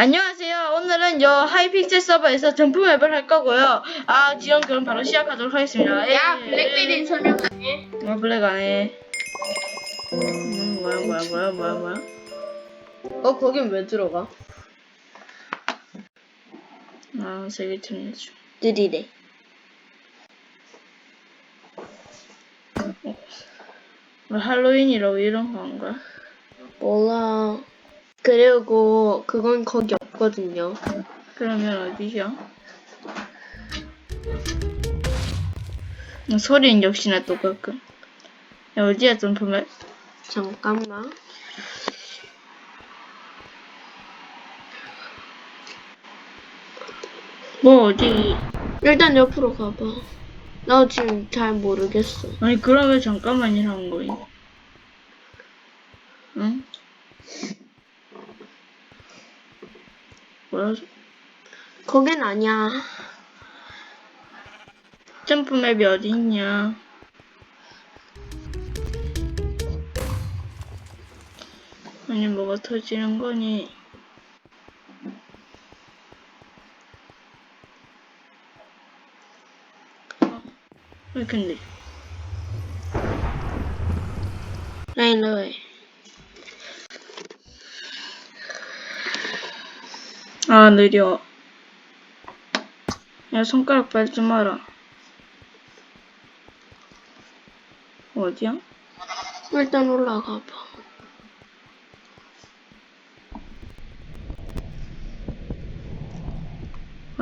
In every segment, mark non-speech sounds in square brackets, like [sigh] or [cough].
안녕하세요. 오늘은 요 하이픽셀 서버에서 점프 맵을 할 거고요. 아, 지금 그럼 바로 시작하도록 하겠습니다. 야 예. 블랙베리 설명 안 해? 어, 블랙 안 해. 음, 뭐야, 뭐야, 뭐야, 뭐야, 뭐야. 어 거긴 왜 들어가? 아, 세계 틀려줘. 느리래 뭐 할로윈이라고 이런 건가? 몰라 그리고 그건 거기 없거든요 그러면 어디야? 어, 소리는 역시나 똑같고. 야, 어디야, 점프 맵? 잠깐만 뭐, 어디? 일단 옆으로 가봐 나 지금 잘 모르겠어 아니, 왜 잠깐만이라는 거임? 응? 뭐야? 거긴 아니야 점프 맵이 어디 있냐? 아니 뭐가 터지는 거니? 어, 왜 근데? 라인러웨 아 느려. 야 손가락 빨지 마라. 어디야? 일단 올라가 봐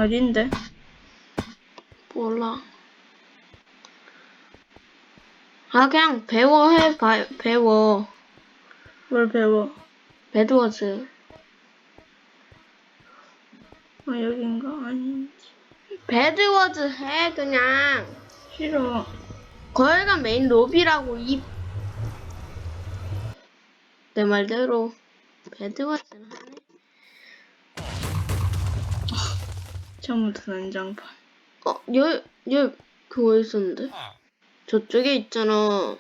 어딘데? 몰라 아 그냥 배워 해봐 배워 뭘 배워? 배드워즈 아 여긴가? 아닌지. 배드워즈 해 그냥 싫어. 거기가 메인 로비라고 이 내 말대로 배드워즈는 하네 처음부터 난장판. 어, 여, 여 그거 있었는데 저쪽에 있잖아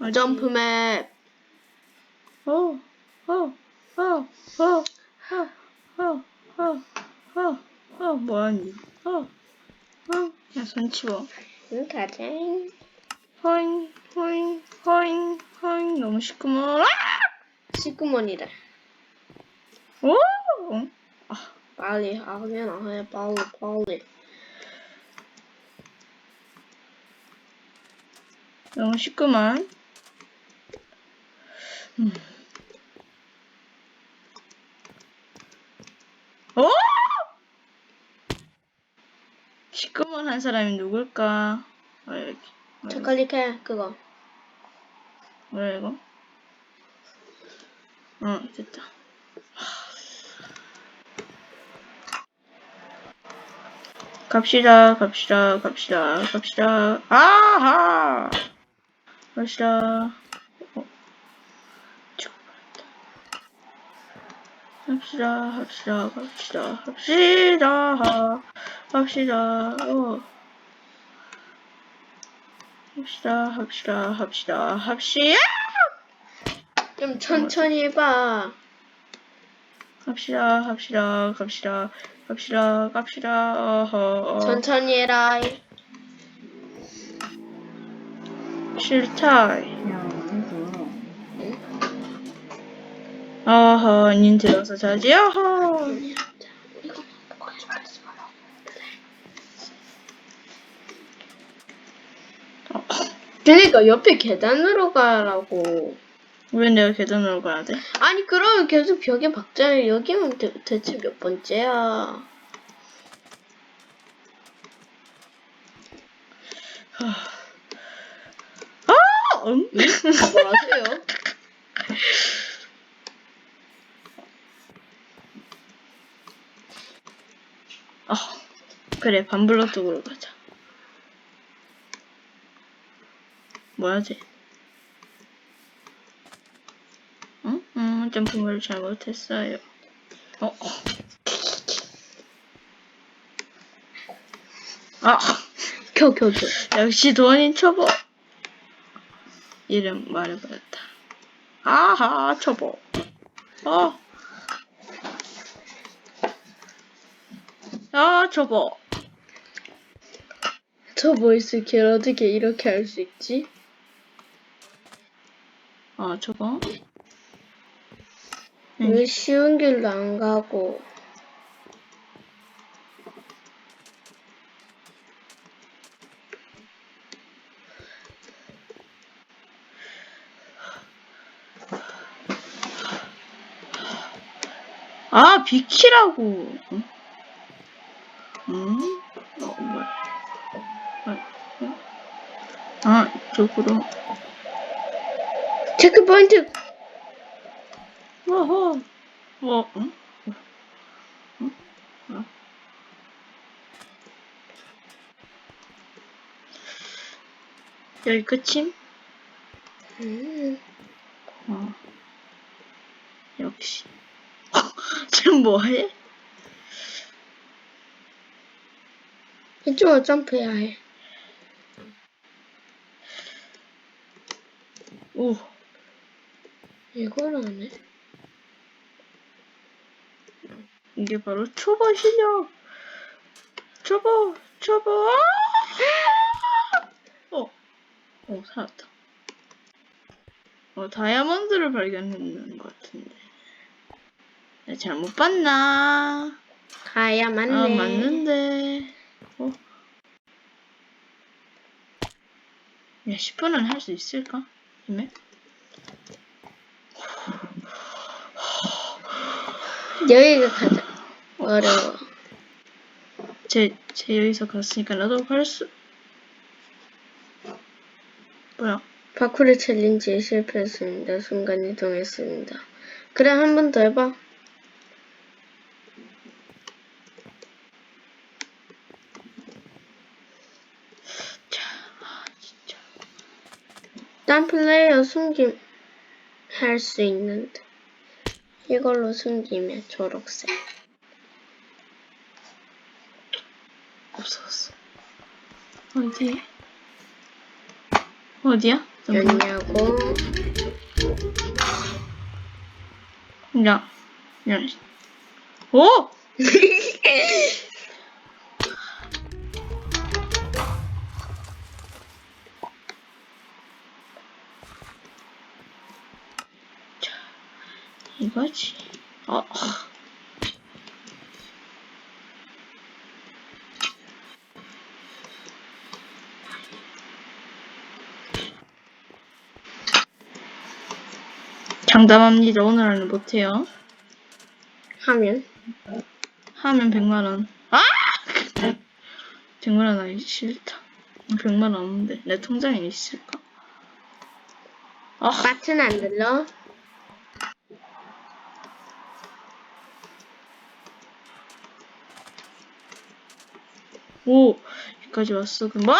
어디? 점프맵 어, 어, 어, 어, 어, 어, 어, 어, 어, 뭐하니? 어, 어, 야, 손 치워. 응 가자 허잉, 허잉, 허잉, 허잉, 너무 시끄러워. 아! 시그먼이래 오! 빨리 하면 해 빨리 빨리 너무 시끄만. 음. 오! 시끄만 한 사람이 누굴까? 아, 여기. 저 클릭해 그거 뭐야 이거? 어 됐다. 갑시다, 갑시다, 갑시다, 갑시다. 아하! 갑시다. 어. 갑시다, 갑시다, 갑시다, 갑시다, 갑시다. 어. 합시다, 합시다, 합시다, 합시다. 좀 천천히 해봐 합시다, 합시다, 갑시다, 갑시다, 갑시다, 어허, 어, 천천히 해라 싫다. 어허, 닌 들어서 자지, 어허. 그러니까 옆에 계단으로 가라고 왜 내가 계단으로 가야 돼? 아니 그러면 계속 벽에 박자를 여기면 대, 대체 몇 번째야 아, 응? 뭐 하세요? 어, 그래, 반블럭 쪽으로 가자. 뭐야 지? 응? 응, 점프를 잘못했어요. 어, 어. 아, 켜 켜 켜 역시 도원인 초보. 이름 말해버렸다. 아하, 초보. 어, 아, 저거. 저 보이스킬 어떻게 이렇게 할 수 있지? 아, 저거. 응. 왜 쉬운 길로 안 가고 아, 비키라고. 응? 응? 어, 뭐야. 어, 어? 아, 이쪽으로. 체크포인트 어허. 어, 응? 응? 어? 여기 끝임? 음, 어. 역시. [laughs] 지금 뭐해? 이쪽으로 점프해야 해 오. 이걸 안 해? 이게 바로 초보 실력. 초보, 초보. 아! 어, 어, 살았다. 어, 다이아몬드를 발견했는 것 같은데. 내가 잘못 봤나? 가야 맞네 아, 맞는데. 어. 야, 10분은 할 수 있을까? 힘에? 여기가 가자 어려워 제, 제 여기서 갔으니까 나도 갈 수. 뭐야? 파쿠르 챌린지에 실패했습니다 순간 이동했습니다 그래 한 번 더 해봐 자, 아, 진짜. 딴 플레이어 숨김 할 수 있는데 이걸로 숨기면 초록색 없어졌어. 어디? 어디야? 연냐고 야, 야. 오! [laughs] 이거지. 어. 장담합니다. 오늘 안에 못해요. 하면 하면 100만원. 아! 100만원 아니, 싫다. 100만원 없는데. 내 통장에 있을까? 아, 마트는 안 들러 오! 여기까지 왔어. 그럼, 뭐,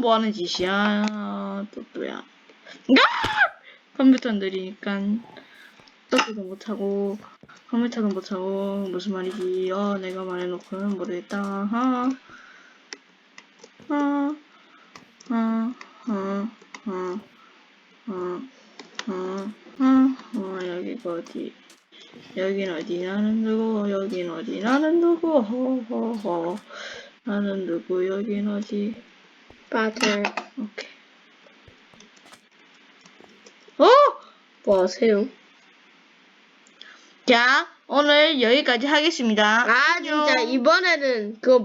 뭐 하는 짓이야. 또, 또야. 야! 컴퓨터 느리니까. 떡도 못하고, 컴퓨터도 못하고, 무슨 말이지. 어, 내가 말해놓고는 모르겠다. 하. 하. 하. 하. 하. 어, 어, 어, 어, 여기가 어디? 여긴 어디? 나는 누구? 여긴 어디? 나는 누구? 허허허. 나는 누구? 여긴 어디? 빠들 오케이. 어? 뭐 하세요? 자, 오늘 여기까지 하겠습니다. 아 진짜 이번에는 그거